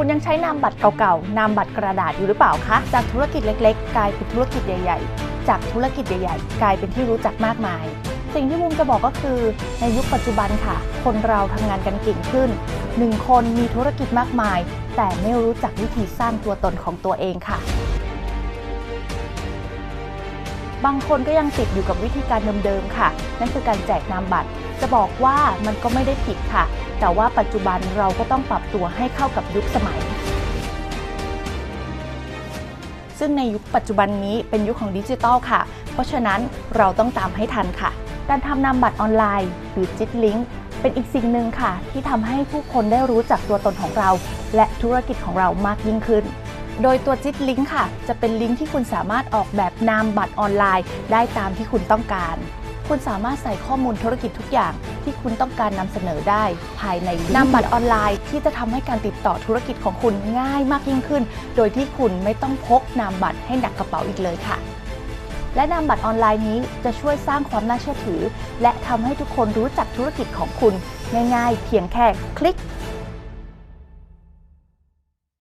คุณยังใช้นามบัตรเก่าๆ นามบัตรกระดาษอยู่หรือเปล่าคะ จากธุรกิจเล็กๆ กลายเป็นธุรกิจใหญ่ ๆ จากธุรกิจใหญ่ ๆ กลายเป็นที่รู้จักมากมาย สิ่งที่มุมจะบอกก็คือ ในยุคปัจจุบันค่ะ คนเราทำงานกันเก่งขึ้นหนึ่งคนมีธุรกิจมากมาย แต่ไม่รู้จักวิธีสร้างตัวตนของตัวเองค่ะบางคนก็ยังติดอยู่กับวิธีการเดิมๆ ค่ะ นั่นคือการแจกนามบัตร จะบอกว่ามันก็ไม่ได้ผิดค่ะ แต่ว่าปัจจุบันเราก็ต้องปรับตัวให้เข้ากับยุคสมัย ซึ่งในยุคปัจจุบันนี้เป็นยุคของดิจิทัลค่ะ เพราะฉะนั้นเราต้องตามให้ทันค่ะ การทำนามบัตรออนไลน์หรือจิตลิงก์เป็นอีกสิ่งหนึ่งค่ะ ที่ทำให้ผู้คนได้รู้จักตัวตนของเรา และธุรกิจของเรามากยิ่งขึ้น โดยตัวจิตลิงก์ค่ะ จะเป็นลิงก์ที่คุณสามารถออกแบบนามบัตรออนไลน์ ได้ตามที่คุณต้องการ คุณสามารถใส่ข้อมูลธุรกิจทุกอย่างที่คุณต้องการนำเสนอได้ภายในนามบัตรออนไลน์ที่จะทำให้การติดต่อธุรกิจของคุณง่ายมากยิ่งขึ้น โดยที่คุณไม่ต้องพกนามบัตรให้หนักกระเป๋าอีกเลยค่ะ และนามบัตรออนไลน์นี้จะช่วยสร้างความน่าเชื่อถือ และทำให้ทุกคนรู้จักธุรกิจของคุณ ง่ายๆ เพียงแค่คลิก